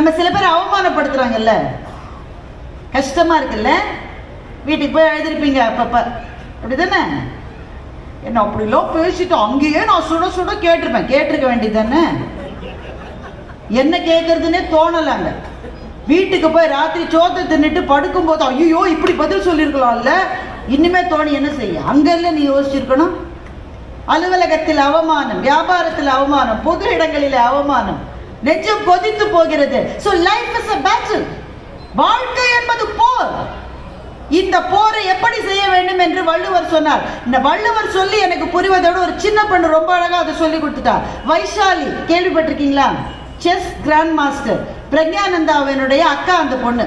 நம்ம சில பேர் அவமானப்படுத்துறாங்கல்ல. கஷ்டமா இருக்குல்ல? வீட்டுக்கு போய் எழுதிருப்பீங்க அப்பப்ப. அப்படிதானே? என்ன அப்படிலாம் பேசிட்டோம். அங்கேயே நான் சுட சுட கேட்டிருப்பேன். கேட்டிருக்க வேண்டியது தானே என்ன கேட்கறதுன்னே தோணலாங்க வீட்டுக்கு போய் ராத்திரி சோத்தை தின்னுட்டு படுக்கும்போது ஐயோ இப்படி பதில் சொல்லியிருக்கலாம்ல? இனிமே தோணி என்ன செய்ய? அங்கெல்லாம் நீ யோசிச்சிருக்கணும். அலுவலகத்தில் அவமானம் வியாபாரத்தில் அவமானம் பொது இடங்களில் அவமானம். நெஞ்சம் கொதித்து போகிறது. So life is a battle. வாழ்க்கை என்பது போர். இந்த போரை எப்படி செய்ய வேண்டும் என்று வள்ளுவர் சொன்னார். இந்த வள்ளுவர் சொல்லி எனக்கு புரிவதோடு ஒரு சின்ன பொண்ணு ரொம்ப அழகா அதை சொல்லி கொடுத்துட்டா. வைஷாலி கேள்விப்பட்டிருக்கீங்களா? செஸ் கிராண்ட் மாஸ்டர் பிரக்ஞானந்தாவினுடைய அக்கா அந்த பொண்ணு.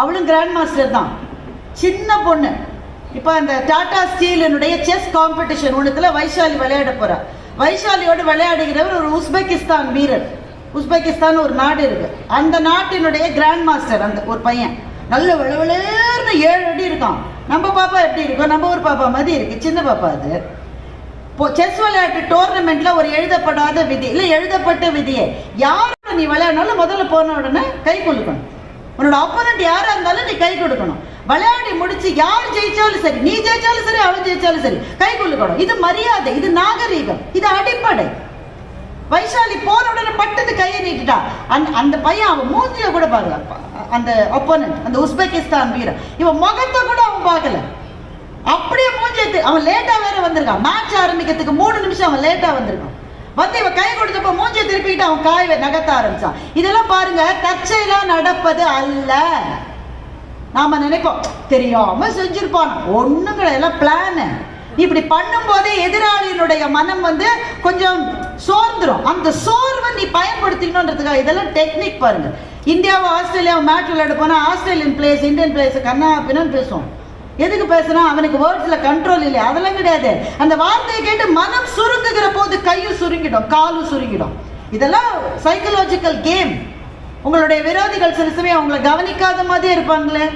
அவளும் கிராண்ட் மாஸ்டர் தான். சின்ன பொண்ணு. இப்போ அந்த டாடா ஸ்டீலினுடைய செஸ் காம்படிஷன் ஒன்றுத்தில் வைஷாலி விளையாட போகிறா வைஷாலியோடு விளையாடுகிறவர் ஒரு உஸ்பெகிஸ்தான் வீரர். உஸ்பெகிஸ்தான் ஒரு நாடு இருக்கு. அந்த நாட்டினுடைய கிராண்ட் மாஸ்டர் அந்த ஒரு பையன். நல்ல விளவிளேர்னு ஏழு அடி இருக்கான். நம்ம பாப்பா எப்படி இருக்கும் நம்ம ஒரு பாப்பா மாதிரி இருக்கு. சின்ன பாப்பா அது. இப்போ செஸ் விளையாட்டு டோர்னமெண்ட்ல ஒரு எழுதப்படாத விதி இல்ல எழுதப்பட்ட விதியை. யாரோட நீ விளையாடினாலும் முதல்ல போன உடனே கை கொடுக்கணும். உன்னோட அப்போனண்ட் யாரா இருந்தாலும் நீ கை கொடுக்கணும். விளையாடி முடிச்சு யார் ஜெயிச்சாலும் சரி நீ ஜெயிச்சாலும் சரி அவன் ஜெயிச்சாலும் சரி கை கொடுக்கணும். இது மரியாதை இது நாகரீகம் இது அடிப்படை. வைஷாலி போன உடனே பட்டது கையை நீட்டிட்டா. அந்த அந்த பையன் அவன் மூஞ்சிய கூட பார்க்கல அந்த ஒப்போனன்ட் அந்த உஸ்பெகிஸ்தான் வீரன் இவன் முகத்தை கூட அவன் பார்க்கல. அப்படியே மூஞ்சி அவன் லேட்டா வேற வந்திருக்கான். மேட்ச் ஆரம்பிக்கிறதுக்கு மூணு நிமிஷம் அவன் லேட்டா வந்திருக்கான். வந்து இவன் கை கொடுத்தப்ப மூஞ்சியை திருப்பிக்கிட்டு அவன் காய் நகர்த்த ஆரம்பிச்சான். இதெல்லாம் பாருங்க தற்செயலா நடப்பது அல்ல. நாம நினைப்போம் தெரியாம செஞ்சிருப்பான். ஒண்ணும் எல்லாம் பிளான் இப்படி பண்ணும்போதே எதிராளியினுடைய மனம் வந்து கொஞ்சம் சோர்ந்துடும் அந்த சோர்வை நீ பயன்படுத்திக்கணுன்றதுக்காக இதெல்லாம் டெக்னிக் பாருங்க. இந்தியாவை ஆஸ்திரேலியாவை மேட்ச் விளையாட போனால் ஆஸ்திரேலியன் பிளேஸ் இந்தியன் பிளேயர்ஸ் கண்ணா பின்னு பேசுவோம். எதுக்கு பேசுனா அவனுக்கு வேர்ட்ஸ்ல கண்ட்ரோல் இல்லை அதெல்லாம் கிடையாது. அந்த வார்த்தையை கேட்டு மனம் சுருங்குகிற போது கையும் சுருங்கிடும் காலும் சுருங்கிடும். இதெல்லாம் சைக்கலாஜிக்கல் கேம் உங்களுடைய விரோதிகள் சில சமயம் அவங்கள கவனிக்காத மாதிரியே இருப்பாங்களே.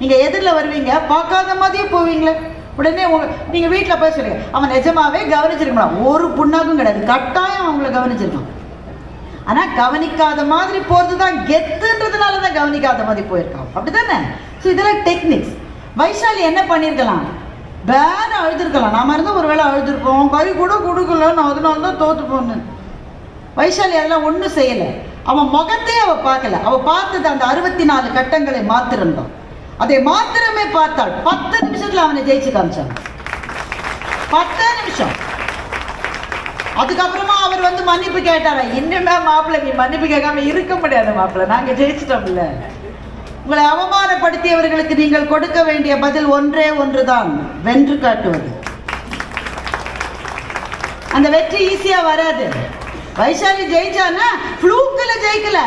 நீங்க எதிரில் வருவீங்க பார்க்காத மாதிரியே போவீங்களே. உடனே உங்க நீங்க வீட்டில் போய் சொல்லுங்க. அவன் நிஜமாவே கவனிச்சிருக்கலாம் ஒரு புண்ணாக்கும் கிடையாது. கட்டாயம் அவங்கள கவனிச்சிருக்கான் ஆனால் கவனிக்காத மாதிரி போகிறது தான் கெத்துன்றதுனால தான் கவனிக்காத மாதிரி போயிருக்கான். அப்படிதானே ஸோ இதெல்லாம் டெக்னிக்ஸ் வைஷாலி என்ன பண்ணியிருக்கலாம்? பேன அழுதுருக்கலாம். நாம இருந்தால் ஒரு வேளை அழுதுருப்போம். கறி கூட கொடுக்கல நான் அதனால தான் தோத்து போனேன். வைஷாலி அதெல்லாம் ஒன்றும் செய்யலை. அவன் முகத்தையே அவள் பார்க்கல. அவள் பார்த்தது அந்த அறுபத்தி நாலு கட்டங்களை மாத்திருந்தோம் அதை மாத்திரமே பார்த்தாள். பத்து நிமிஷத்துல அவனை ஜெயிச்சு காமிச்சான் பத்து நிமிஷம் அதுக்கப்புறமா அவர் வந்து மன்னிப்பு கேட்டாரா இன்னுமே மாப்பிள்ளை நீ மன்னிப்பு கேட்காம இருக்க முடியாது மாப்பிள்ளை நாங்க ஜெயிச்சிட்டோம்ல உங்களை அவமானப்படுத்தியவர்களுக்கு நீங்கள் கொடுக்க வேண்டிய பதில் ஒன்றே ஒன்றுதான் வென்று காட்டுவது அந்த வெற்றி ஈஸியா வராது வைஷாலி ஜெயிச்சானா ஃப்ளூக்கில் ஜெயிக்கல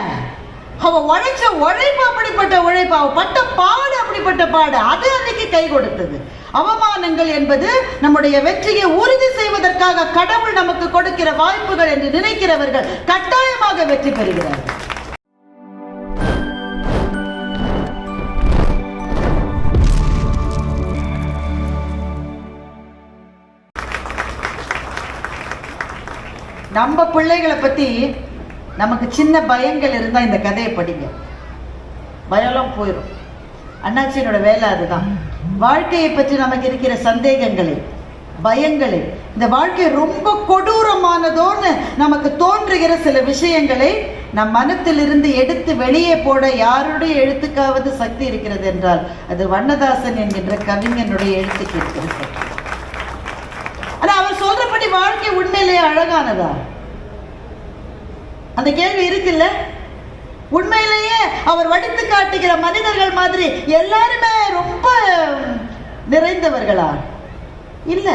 அவ உழைச்ச உழைப்பு அப்படிப்பட்ட உழைப்பு அவ பட்ட பாடு அப்படிப்பட்ட பாடு அது கை கொடுத்தது. அவமானங்கள் என்பது நம்முடைய வெற்றியை உறுதி செய்வதற்காக கடவுள் நமக்கு கொடுக்கிற வாய்ப்புகள் என்று நினைக்கிறவர்கள் கட்டாயமாக வெற்றி பெறுகிறார்கள். நம்ம பிள்ளைகளை பத்தி நமக்கு சின்ன பயங்கள் இருந்தா இந்த கதையை படிங்க. பயம்லாம் போயிடும் அண்ணாச்சியோட வேலை அதுதான். வாழ்க்கையை பற்றி நமக்கு இருக்கிற சந்தேகங்களை பயங்களை இந்த வாழ்க்கை ரொம்ப கொடூரமானதோன்னு நமக்கு தோன்றுகிற சில விஷயங்களை நம் மனத்திலிருந்து எடுத்து வெளியே போட யாருடைய எழுத்துக்காவது சக்தி இருக்கிறது என்றால் அது வண்ணதாசன் என்கின்ற கவிஞனுடைய எழுத்துக்கு இருக்கிற சக்தி. ஆனா அவர் சொல்றபடி வாழ்க்கை உண்மையிலேயே அழகானதா? அந்த கேள்வி இருக்குல்ல? உண்மையிலேயே அவர் வடித்து காட்டுகிற மனிதர்கள் மாதிரி எல்லாருமே ரொம்ப நிறைந்தவர்களா இல்ல.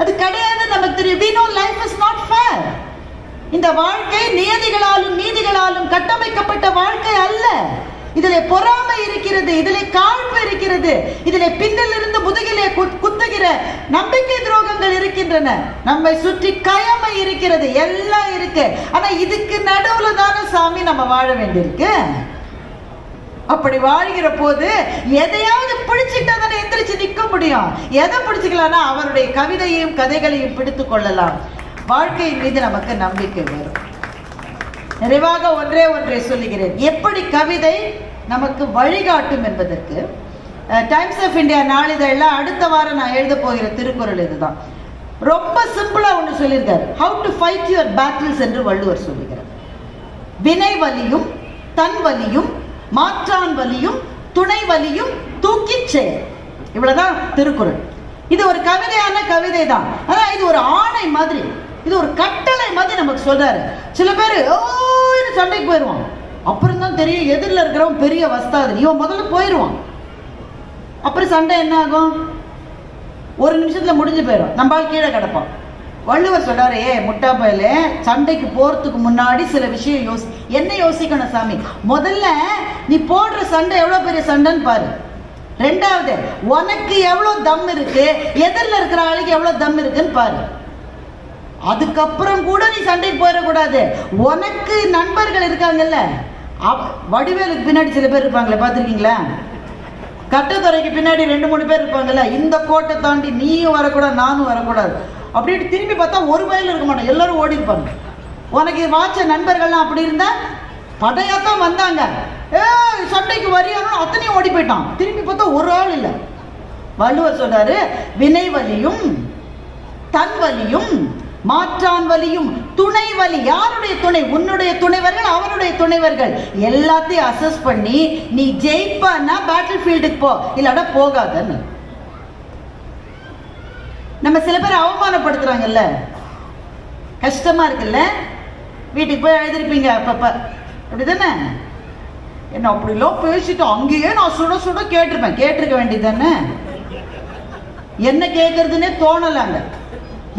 அது கிடையாது நமக்கு தெரியும். We know life is not fair இந்த வாழ்க்கை நியதிகளாலும் நீதிகளாலும் கட்டமைக்கப்பட்ட வாழ்க்கை அல்ல. இதிலே பொறாமை இருக்கிறது இதிலே காழ்ப்பு இருக்கிறது. இதிலே பின்னிலிருந்து முதுகிலே குத்- குத்துகிற நம்பிக்கை துரோகங்கள் இருக்கின்றன. நம்மை சுற்றி கயமை இருக்கிறது எல்லாம் இருக்கு. ஆனா இதுக்கு நடுவுல தானே சாமி நம்ம வாழ வேண்டியிருக்கு. அப்படி வாழ்கிற போது எதையாவது பிடிச்சிட்டா தானே எந்திரிச்சு நிக்க முடியும். எதை பிடிச்சிக்கலாம்னா அவருடைய கவிதையும் கதைகளையும் பிடித்து கொள்ளலாம். வாழ்க்கையின் மீது நமக்கு நம்பிக்கை வரும். நிறைவாக ஒன்றே ஒன்றை சொல்லுகிறேன். எப்படி கவிதை நமக்கு வழிகாட்டும் என்பதற்கு டைம்ஸ் ஆஃப் இந்தியா நாளிதழில் அடுத்த வாரம் நான் எழுத போகிற திருக்குறள் இதுதான். ரொம்ப சிம்பிளா ஒன்று சொல்லியிருக்காரு. How to fight your battles என்று வள்ளுவர் சொல்லுகிறார். வினை வலியும் தன் வலியும் மாற்றான் வலியும் துணை வலியும் தூக்கிச் செயல் இவ்வளவுதான் திருக்குறள். இது ஒரு கவிதையான கவிதை தான் ஆனால் இது ஒரு ஆணை மாதிரி. இது ஒரு கட்டளை மாதிரி நமக்கு சொல்றாரு. சில பேர் ஓன்னு சண்டைக்கு போயிடுவான் அப்புறம் தான் தெரியும் எதிரில் இருக்கிறவன் பெரிய வஸ்தாது. இவன் முதல்ல போயிடுவான் அப்புறம் சண்டை என்ன ஆகும்? ஒரு நிமிஷத்தில் முடிஞ்சு போயிடும் நம்மால் கீழே கிடப்பான். வள்ளுவர் சொல்றாரு ஏ முட்டா பயல சண்டைக்கு போறதுக்கு முன்னாடி சில விஷயம் யோசி என்ன யோசிக்கணும் சாமி? முதல்ல நீ போடுற சண்டை எவ்வளோ பெரிய சண்டைன்னு பாரு. ரெண்டாவது உனக்கு எவ்வளோ தம் இருக்கு? எதிரில் இருக்கிற ஆளுக்கு எவ்வளோ தம் இருக்குன்னு பாரு. அதுக்கப்புறம் கூட நீ சண்டைக்கு போயிடக்கூடாது. உனக்கு நண்பர்கள் இருக்காங்கல்ல வடிவேலுக்கு பின்னாடி சில பேர் இருப்பாங்களே பார்த்துருக்கீங்களா? கட்டத்துறைக்கு பின்னாடி ரெண்டு மூணு பேர் இருப்பாங்கல்ல இந்த கோட்டை தாண்டி நீயும் வரக்கூடாது நானும் வரக்கூடாது. அப்படின்ட்டு திரும்பி பார்த்தா ஒரு வயல் இருக்க மாட்டோம் எல்லாரும் ஓடி இருப்பாங்க. உனக்கு வாச்ச நண்பர்கள்லாம் அப்படி இருந்தா படையாத்தான் வந்தாங்க. ஏ சண்டைக்கு வரியானோ அத்தனையும் ஓடி போயிட்டான். திரும்பி பார்த்தா ஒரு ஆள் இல்லை. வள்ளுவர் சொல்றாரு வினை வலியும் தன் வலியும் மாற்றான் வலியும் துணை வலி. யாருடைய துணை? உன்னுடைய துணைவர்கள் அவருடைய துணைவர்கள் எல்லாத்தையும் அசஸ் பண்ணி நீ ஜெயிப்பான்னா பேட்டில் ஃபீல்டுக்கு போ. இல்லாட போகாதன்னு. நம்ம சில பேர் அவமானப்படுத்துறாங்கல்ல. கஷ்டமா இருக்குல்ல? வீட்டுக்கு போய் எழுதிருப்பீங்க அப்பப்ப. அப்படிதானே? என்ன அப்படிலாம் பேசிட்டு அங்கேயே நான் சுட சுட கேட்டிருப்பேன். கேட்டிருக்க வேண்டியதானே என்ன கேட்கறதுன்னே தோணலாங்க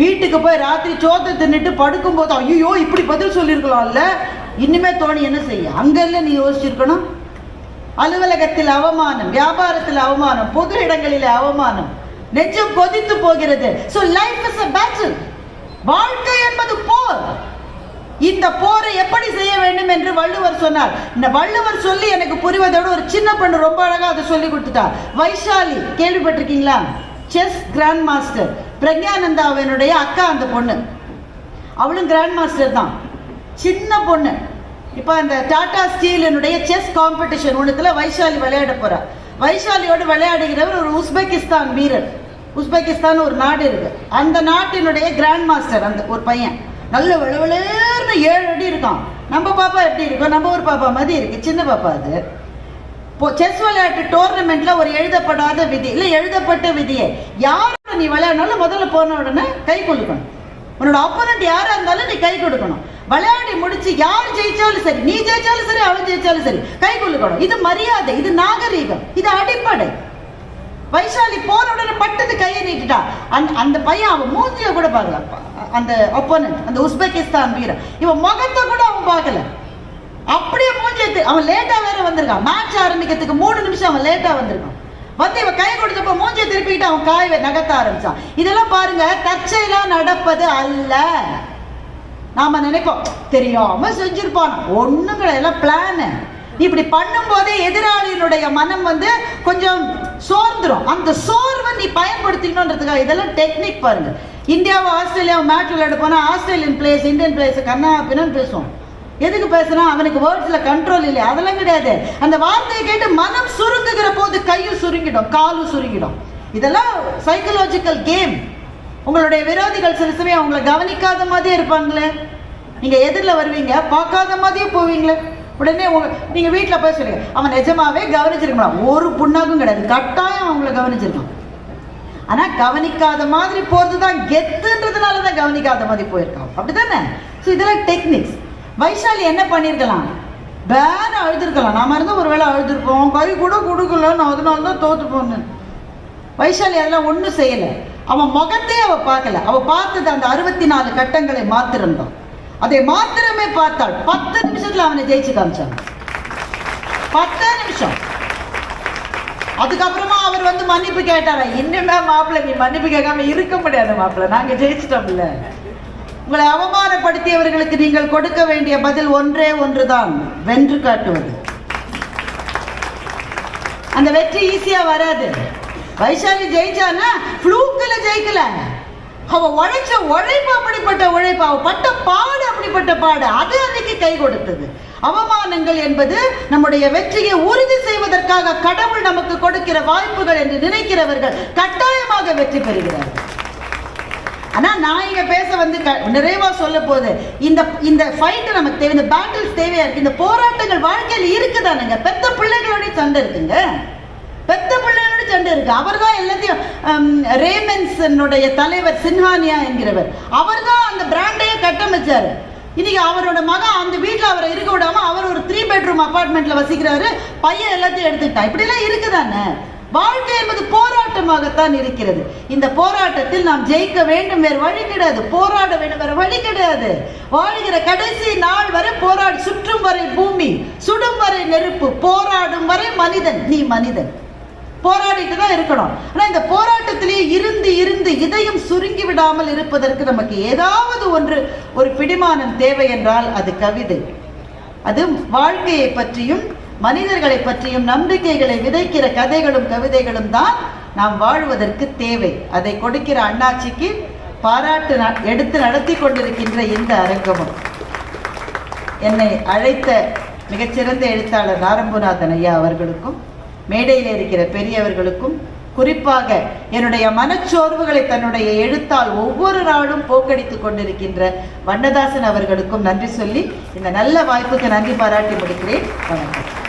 வீட்டுக்கு போய் ராத்திரி சோத்தை தின்னுட்டு படுக்கும்போது ஐயோ இப்படி பதில் சொல்லியிருக்கலாம்ல? இனிமே தோணி என்ன செய்ய? அங்க இல்ல நீ யோசிச்சிருக்கணும். அலுவலகத்தில் அவமானம் வியாபாரத்தில் அவமானம் பொது இடங்களில் அவமானம். நெஞ்சம் கொதித்து போகிறது. So life is a battle. வாழ்க்கை என்பது போர். இந்த போரை எப்படி செய்ய வேண்டும் என்று வள்ளுவர் சொன்னார். இந்த வள்ளுவர் சொல்லி எனக்கு புரிவதோட ஒரு சின்ன பொண்ணு ரொம்ப அழகா அதை சொல்லி கொடுத்துட்டா. வைஷாலி கேள்விப்பட்டிருக்கீங்களா? செஸ் கிராண்ட் மாஸ்டர் பிரக்ஞானந்தாவினுடைய அக்கா அந்த பொண்ணு. அவளும் கிராண்ட் மாஸ்டர் தான். சின்ன பொண்ணு. இப்போ அந்த டாடா ஸ்டீலினுடைய செஸ் காம்படிஷன் ஒன்றுத்தில் வைஷாலி விளையாட போகிறா வைஷாலியோடு விளையாடுகிறவர் ஒரு உஸ்பெகிஸ்தான் வீரர். உஸ்பெகிஸ்தான் ஒரு நாடு இருக்கு. அந்த நாட்டினுடைய கிராண்ட் மாஸ்டர் அந்த ஒரு பையன். நல்ல விளவிளர்னு ஏழு அடி இருக்கான். நம்ம பாப்பா எப்படி இருக்கும் நம்ம ஒரு பாப்பா மாதிரி இருக்கு. சின்ன பாப்பா அது. இப்போ செஸ் விளையாட்டு டோர்னமெண்ட்ல ஒரு எழுதப்படாத விதி இல்லை எழுதப்பட்ட விதியை. யார் நீ விளையாடினாலும் முதல்ல போன உடனே கை கொடுக்கணும் உன்னோட ஆப்போனண்ட் யாரா இருந்தாலும் நீ கை கொடுக்கணும். விளையாடி முடிச்சு யார் ஜெயிச்சாலும் சரி நீ ஜெயிச்சாலும் சரி அவன் ஜெயிச்சாலும் சரி கை கொடுக்கணும் இது மரியாதை இது நாகரீகம் இது அடிப்படை. வைஷாலி போன உடனே பட்டது கையை நீட்டுட்டா. அந்த அந்த பையன் அவன் மூஞ்சிய கூட பார்க்கல. அந்த ஒப்போனன்ட் அந்த உஸ்பெகிஸ்தான் வீரர் இவன் முகத்தை கூட அவன் பார்க்கல. அப்படியே மூஞ்சியத்து அவன் லேட்டா வேற வந்திருக்கான். மேட்ச் ஆரம்பிக்கிறதுக்கு மூணு நிமிஷம் அவன் லேட்டா வந்திருக்கான். வந்து இவன் கை கொடுத்தப்ப மூஞ்சியை திருப்பிட்டு அவன் காய் நகர்த்த ஆரம்பிச்சான். இதெல்லாம் பாருங்க தற்செயலா நடப்பது அல்ல. நாம நினைப்போம் தெரியாம செஞ்சிருப்பான். ஒண்ணும் கிடையாது எல்லாம் பிளானு இப்படி பண்ணும்போதே எதிராளியினுடைய மனம் வந்து கொஞ்சம் சோர்ந்துடும் அந்த சோர்வை நீ பயன்படுத்திக்கணுன்றதுக்காக இதெல்லாம் டெக்னிக் பாருங்க. இந்தியாவை ஆஸ்திரேலியாவும் மேட்ச் விளையாட போனா ஆஸ்திரேலியன் பிளேஸ் இந்தியன் பிளேயர்ஸ் கண்ணா பின்னு பேசுவோம். எதுக்கு பேசுறோம்? அவனுக்கு வேர்ட்ஸ்ல கண்ட்ரோல் இல்லை அதெல்லாம் கிடையாது. அந்த வார்த்தையை கேட்டு மனம் சுருங்குகிற போது கையும் சுருங்கிடும் காலும் சுருங்கிடும். இதெல்லாம் சைக்கலாஜிக்கல் கேம் உங்களுடைய விரோதிகள் சில சமயம் அவங்கள கவனிக்காத மாதிரியே இருப்பாங்களே. நீங்க எதிரில் வருவீங்க பார்க்காத மாதிரியே போவீங்களே. உடனே உங்க நீங்க வீட்டில் போய் சொல்லுங்க அவன் நிஜமாவே கவனிச்சிருக்கலாம் ஒரு புண்ணாக்கும் கிடையாது. கட்டாயம் அவங்கள கவனிச்சிருக்கான். ஆனா கவனிக்காத மாதிரி போறது தான் கெத்துன்றதுனால தான் கவனிக்காத மாதிரி போயிருக்கான். அப்படிதானே ஸோ இதெல்லாம் டெக்னிக்ஸ் வைஷாலி என்ன பண்ணியிருக்கலாம் வேற அழுதுருக்கலாம். நாம இருந்தால் ஒரு வேளை அழுதுருப்போம். கை கூட கொடுக்கலன்னு அதனால தான் தோத்து போனேன் வைஷாலி அதெல்லாம் ஒன்றும் செய்யலை. அவன் முகத்தையே அவள் பார்க்கல. அவள் பார்த்தது அந்த அறுபத்தி நாலு கட்டங்களை மாத்திருந்தான் அதை மாத்திரமே பார்த்தாள். பத்து நிமிஷத்தில் அவனை ஜெயிச்சு காமிச்சாங்க. பத்து நிமிஷம். அதுக்கப்புறமா அவர் வந்து மன்னிப்பு கேட்டாரா? இன்னுமே மாப்பிள்ளை நீ மன்னிப்பு கேட்காம இருக்க முடியாது மாப்பிள்ளை. நாங்கள் ஜெயிச்சிட்டோம்ல. உங்களை அவமானப்படுத்தியவர்களுக்கு நீங்கள் கொடுக்க வேண்டிய பதில் ஒன்றே ஒன்றுதான். வென்று காட்டுவது. அந்த வெற்றி ஈஸியா வராது. வைஷாலி ஜெயிச்சானா ஃப்ளூக்கில் ஜெயிக்கல. அவ உழைச்ச உழைப்பு அப்படிப்பட்ட உழைப்பு அவ பட்ட பாடு அப்படிப்பட்ட பாடு அது அன்னைக்கு கை கொடுத்தது. அவமானங்கள் என்பது நம்முடைய வெற்றியை உறுதி செய்வதற்காக கடவுள் நமக்கு கொடுக்கிற வாய்ப்புகள் என்று நினைக்கிறவர்கள் கட்டாயமாக வெற்றி பெறுகிறார்கள். ஆனால் நான் இங்கே பேச வந்து க- நிறைவாக சொல்ல போது இந்த இந்த ஃபைட்டு நமக்கு தேவை இந்த பேட்டில்ஸ் தேவையா இருக்கு இந்த போராட்டங்கள் வாழ்க்கையில் இருக்குதானுங்க. பெத்த பிள்ளைகளோட சண்டை இருக்குங்க. பெத்த பிள்ளைகளோட சண்டை இருக்கு. அவர் தான் எல்லாத்தையும் ரேமன்ஸனுடைய தலைவர் சின்ஹானியா என்கிறவர். அவர் தான் அந்த பிராண்டையே கட்டமைச்சாரு. இன்னைக்கு அவரோட மகன் அந்த வீட்டில் அவரை இருக்க விடாம அவர் ஒரு த்ரீ பெட்ரூம் அப்பார்ட்மெண்ட்ல வசிக்கிறாரு. பையன் எல்லாத்தையும் எடுத்துக்கிட்டான். இப்படிலாம் இருக்குதானே? வாழ்க்கை என்பது போராட்டமாகத்தான் இருக்கிறது. இந்த போராட்டத்தில் நாம் ஜெயிக்க வேண்டும் வேறு வழி கிடையாது. போராட வேண்டும் வேறு வழி கிடையாது. வாழ்கிற கடைசி நாள் வரை போராடி சுற்றும் வரை பூமி சுடும் வரை நெருப்பு போராடும் வரை மனிதன். நீ மனிதன். போராடிட்டு தான் இருக்கணும். ஆனால் இந்த போராட்டத்திலேயே இருந்து இருந்து இதயம் சுருங்கி விடாமல் இருப்பதற்கு நமக்கு ஏதாவது ஒன்று ஒரு பிடிமானம் தேவை என்றால் அது கவிதை. அது வாழ்க்கையை பற்றியும் மனிதர்களை பற்றியும் நம்பிக்கைகளை விதைக்கிற கதைகளும் கவிதைகளும் தான் நாம் வாழ்வதற்கு தேவை. அதை கொடுக்கிற அண்ணாச்சிக்கு பாராட்டு ந- எடுத்து நடத்தி கொண்டிருக்கின்ற இந்த அரங்கமும். என்னை அழைத்த மிகச்சிறந்த எழுத்தாளர் நாரம்புநாதன் ஐயா அவர்களுக்கும் மேடையில் இருக்கிற பெரியவர்களுக்கும் குறிப்பாக என்னுடைய மனச்சோர்வுகளை தன்னுடைய எழுத்தால் ஒவ்வொரு நாளும் போக்கடித்துக் கொண்டிருக்கின்ற வண்ணதாசன் அவர்களுக்கும் நன்றி சொல்லி இந்த நல்ல வாய்ப்புக்கு நன்றி பாராட்டி முடிக்கிறேன். வணக்கம்.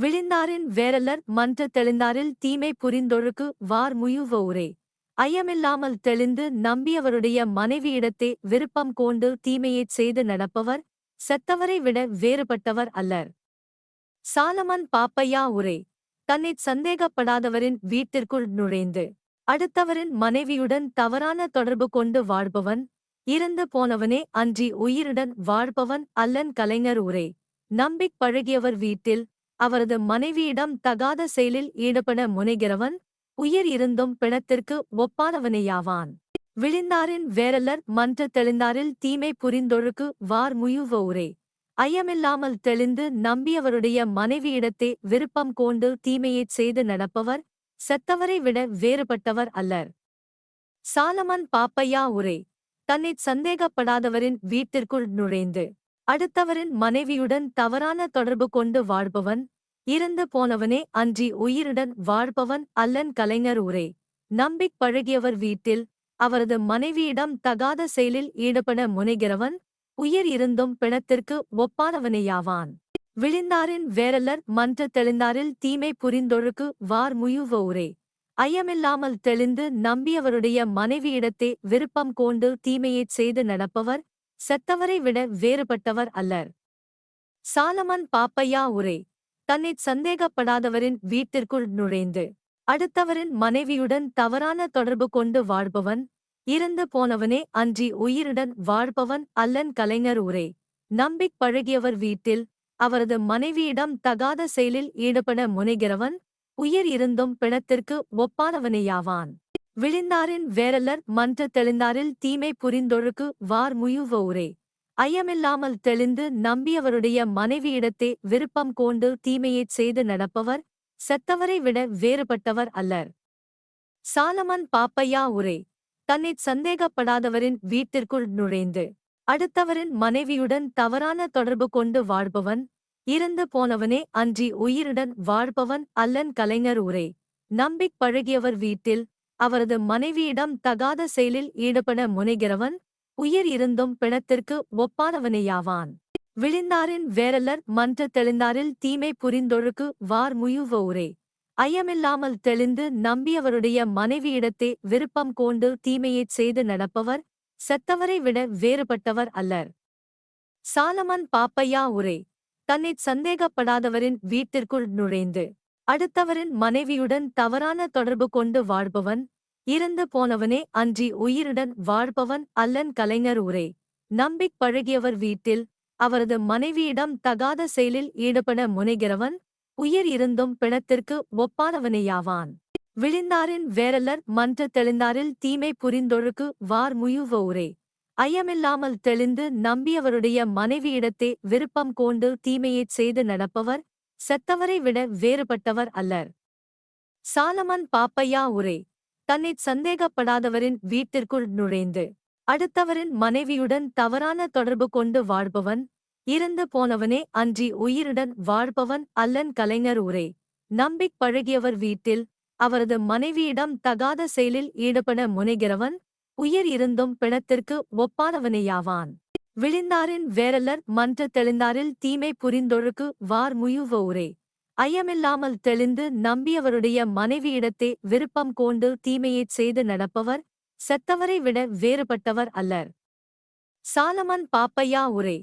விழிந்தாரின் வேரலர் மன்ற தெளிந்தாரில் தீமை புரிந்தொழுக்கு வார் முயுவ உரே. ஐயமில்லாமல் தெளிந்து நம்பியவருடைய மனைவியிடத்தே விருப்பம் கொண்டு தீமையைச் செய்து நடப்பவர் செத்தவரை விட வேறுபட்டவர் அல்லர். சாலமன் பாப்பையா உரே. தன்னைச் சந்தேகப்படாதவரின் வீட்டிற்குள் நுழைந்து அடுத்தவரின் மனைவியுடன் தவறான தொடர்பு கொண்டு வாழ்பவன் இறந்து போனவனே அன்றி உயிருடன் வாழ்பவன் அல்லன் கலைஞர் உரே. நம்பிக் பழகியவர் வீட்டில் அவரது மனைவியிடம் தகாத செயலில் ஈடுபட முனைகிறவன் உயிர் இருந்தும் பிணத்திற்கு ஒப்பானவனேயாவான். விழிந்தாரின் வேரலர் மன்ற தெளிந்தாரில் தீமை புரிந்தொழுக்கு வார் முயுவ உரே ஐயமில்லாமல் தெளிந்து நம்பியவருடைய மனைவியிடத்தே விருப்பம் கொண்டு தீமையைச் செய்து நடப்பவர் செத்தவரை விட வேறுபட்டவர் அல்லர். சாலமன் பாப்பையா உரே. தன்னைச் சந்தேகப்படாதவரின் வீட்டிற்குள் நுழைந்து அடுத்தவரின் மனைவியுடன் தவறான தொடர்பு கொண்டு வாழ்பவன் இறந்து போனவனே அன்றி உயிருடன் வாழ்பவன் அல்லன் கலைஞர் உரே நம்பிக் பழகியவர் வீட்டில் அவரது மனைவியிடம் தகாத செயலில் ஈடுபட முனைகிறவன் உயிர் இருந்தும் பிணத்திற்கு ஒப்பானவனேயாவான். விழிந்தாரின் வேரலர் மன்ற தெளிந்தாரில் தீமை புரிந்தொழுக்கு வார் முயுவ உரே ஐயமில்லாமல் தெளிந்து நம்பியவருடைய மனைவியிடத்தே விருப்பம் கொண்டு தீமையைச் செய்து நடப்பவர் செத்தவரை விட வேறுபட்டவர் அல்லர். சாலமன் பாப்பையா உரே தன்னைச் சந்தேகப்படாதவரின் வீட்டிற்குள் நுழைந்து அடுத்தவரின் மனைவியுடன் தவறான தொடர்பு கொண்டு வாழ்பவன் இறந்து போனவனே அன்றி உயிருடன் வாழ்பவன் அல்லன் கலைஞர் உரே. நம்பிக் பழகியவர் வீட்டில் அவரது மனைவியிடம் தகாத செயலில் ஈடுபட முனைகிறவன் உயிர் இருந்தும் பிணத்திற்கு ஒப்பானவனேயாவான். விழிந்தாரின் வேரலர் மன்ற தெளிந்தாரில் தீமை புரிந்தொழுக்கு வார் முயுவ உரே ஐயமில்லாமல் தெளிந்து நம்பியவருடைய மனைவியிடத்தே விருப்பம் கொண்டு தீமையைச் செய்து நடப்பவர் செத்தவரை விட வேறுபட்டவர் அல்லர். சாலமன் பாப்பையா உரே தன்னைச் சந்தேகப்படாதவரின் வீட்டிற்குள் நுழைந்து அடுத்தவரின் மனைவியுடன் தவறான தொடர்பு கொண்டு வாழ்பவன் இறந்து போனவனே அன்றி உயிருடன் வாழ்பவன் அல்லன் கலைஞர் உரே நம்பிக் பழகியவர் வீட்டில் அவரது மனைவியிடம் தகாத செயலில் ஈடுபட முனைகிறவன் உயிர் இருந்தும் பிணத்திற்கு ஒப்பானவனேயாவான். விழிந்தாரின் வேரலர் மன்ற தெளிந்தாரில் தீமை புரிந்தொழுக்கு வார் முயுவ உரே ஐயமில்லாமல் தெளிந்து நம்பியவருடைய மனைவியிடத்தே விருப்பம் கொண்டு தீமையைச் செய்து நடப்பவர் செத்தவரை விட வேறுபட்டவர் அல்லர். சாலமன் பாப்பையா உரே. தன்னைச் சந்தேகப்படாதவரின் வீட்டிற்குள் நுழைந்து அடுத்தவரின் மனைவியுடன் தவறான தொடர்பு கொண்டு வாழ்பவன் இறந்து போனவனே அன்றி உயிருடன் வாழ்பவன் அல்லன் கலைஞர் உரே நம்பிக் பழகியவர் வீட்டில் அவரது மனைவியிடம் தகாத செயலில் ஈடுபட முனைகிறவன் உயிர் இருந்தும் பிணத்திற்கு ஒப்பானவனேயாவான் விழிந்தாரின் வேரலர் மன்ற தெளிந்தாரில் தீமை புரிந்தொழுக்கு வார் முயுவ உரே ஐயமில்லாமல் தெளிந்து நம்பியவருடைய மனைவியிடத்தே விருப்பம் கொண்டு தீமையைச் செய்து நடப்பவர் செத்தவரை விட வேறுபட்டவர் அல்லர். சாலமன் பாப்பையா உரே தன்னை சந்தேகப்படாதவரின் வீட்டிற்குள் நுழைந்து அடுத்தவரின் மனைவியுடன் தவறான தொடர்பு கொண்டு வாழ்பவன் இறந்து போனவனே அன்றி உயிருடன் வாழ்பவன் அல்லன் கலைஞர் உரை. நம்பிக் பழகியவர் வீட்டில் அவரது மனைவியிடம் தகாத செயலில் ஈடுபட முனைகிறவன் உயிர் இருந்தும் பிணத்திற்கு ஒப்பானவனேயாவான். விழிந்தாரின் வேரலர் மன்ற தெளிந்தாரில் தீமை புரிந்தொழுக்கு வார் முயுவ உரை. ஐயமில்லாமல் தெளிந்து நம்பியவருடைய மனைவியிடத்தே விருப்பம் கொண்டு தீமையைச் செய்து நடப்பவர் செத்தவரை விட வேறுபட்டவர் அல்லர். சாலமன் பாப்பையா உரை.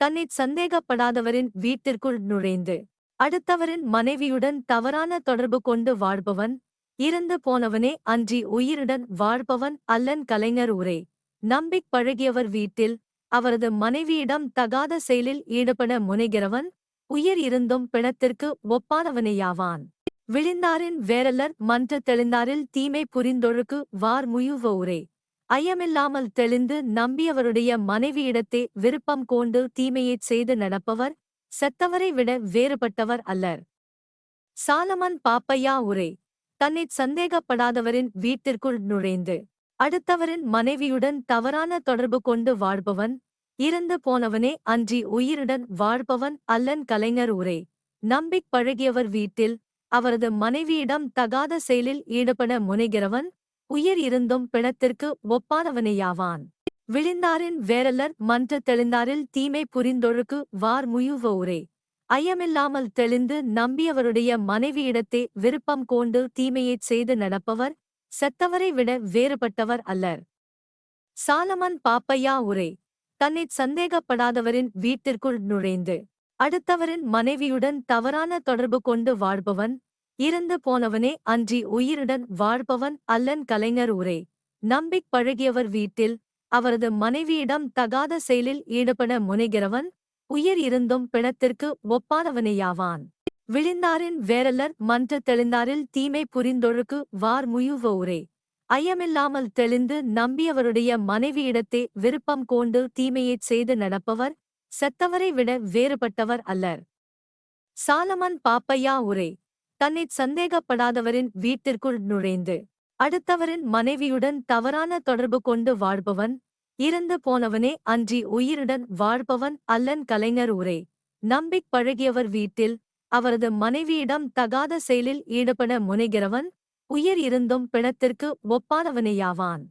தன்னைச் சந்தேகப்படாதவரின் வீட்டிற்குள் நுழைந்து அடுத்தவரின் மனைவியுடன் தவறான தொடர்பு கொண்டு வாழ்பவன் இறந்து போனவனே அன்றி உயிருடன் வாழ்பவன் அல்லன் கலைஞர் உரை. நம்பிக் பழகியவர் வீட்டில் அவரது மனைவியிடம் தகாத செயலில் ஈடுபட முனைகிறவன் உயிர் இருந்தும் பிணத்திற்கு ஒப்பானவனேயாவான். விழிந்தாரின் வேரலர் மன்ற தெளிந்தாரில் தீமை புரிந்தொழுக்கு வார் முயுவ உரை ஐயமில்லாமல் தெளிந்து நம்பியவருடைய மனைவியிடத்தே விருப்பம் கொண்டு தீமையைச் செய்து நடப்பவர் செத்தவரை விட வேறுபட்டவர் அல்லர். சாலமன் பாப்பையா உரை. தன்னைச் சந்தேகப்படாதவரின் வீட்டிற்குள் நுழைந்து அடுத்தவரின் மனைவியுடன் தவறான தொடர்பு கொண்டு வாழ்பவன் இறந்து போனவனே அன்றி உயிருடன் வாழ்பவன் அல்லன் கலைஞர் உரை நம்பிக் பழகியவர் வீட்டில் அவரது மனைவியிடம் தகாத செயலில் ஈடுபட முனைகிறவன் உயிர் இருந்தும் பிணத்திற்கு ஒப்பானவனேயாவான் விழிந்தாரின் வேரலர் மன்ற தெளிந்தாரில் தீமை புரிந்தொழுக்கு வார் முயுவ உரை ஐயமில்லாமல் தெளிந்து நம்பியவருடைய மனைவியிடத்தே விருப்பம் கொண்டு தீமையைச் செய்து நடப்பவர் செத்தவரை விட வேறுபட்டவர் அல்லர். சாலமன் பாப்பையா உரை தன்னை சந்தேகப்படாதவரின் வீட்டிற்குள் நுழைந்து அடுத்தவரின் மனைவியுடன் தவறான தொடர்பு கொண்டு வாழ்பவன் இறந்து போனவனே அன்றி உயிருடன் வாழ்பவன் அல்லன் கலைஞர் உரை. நம்பிக் பழகியவர் வீட்டில் அவரது மனைவியிடம் தகாத செயலில் ஈடுபட முனைகிறவன் உயிர் இருந்தும் பிணத்திற்கு ஒப்பானவனேயாவான். விழிந்தாரின் வேரலர் மன்ற தெளிந்தாரில் தீமை புரிந்தொழுக்கு வார் முயுவ உரை ஐயமில்லாமல் தெளிந்து நம்பியவருடைய மனைவியிடத்தே விருப்பம் கொண்டு தீமையைச் செய்து நடப்பவர் செத்தவரை விட வேறுபட்டவர் அல்லர். சாலமன் பாப்பையா உரை. தன்னை சந்தேகப்படாதவரின் வீட்டிற்குள் நுழைந்து அடுத்தவரின் மனைவியுடன் தவறான தொடர்பு கொண்டு வாழ்பவன் இறந்து போனவனே அன்றி உயிருடன் வாழ்பவன் அல்லன் கலைஞர் உரை. நம்பிக் பழகியவர் வீட்டில் அவரது மனைவியிடம் தகாத செயலில் ஈடுபட முனைகிறவன் உயிர் இருந்தும் பிணத்திற்கு ஒப்பானவனேயாவான்.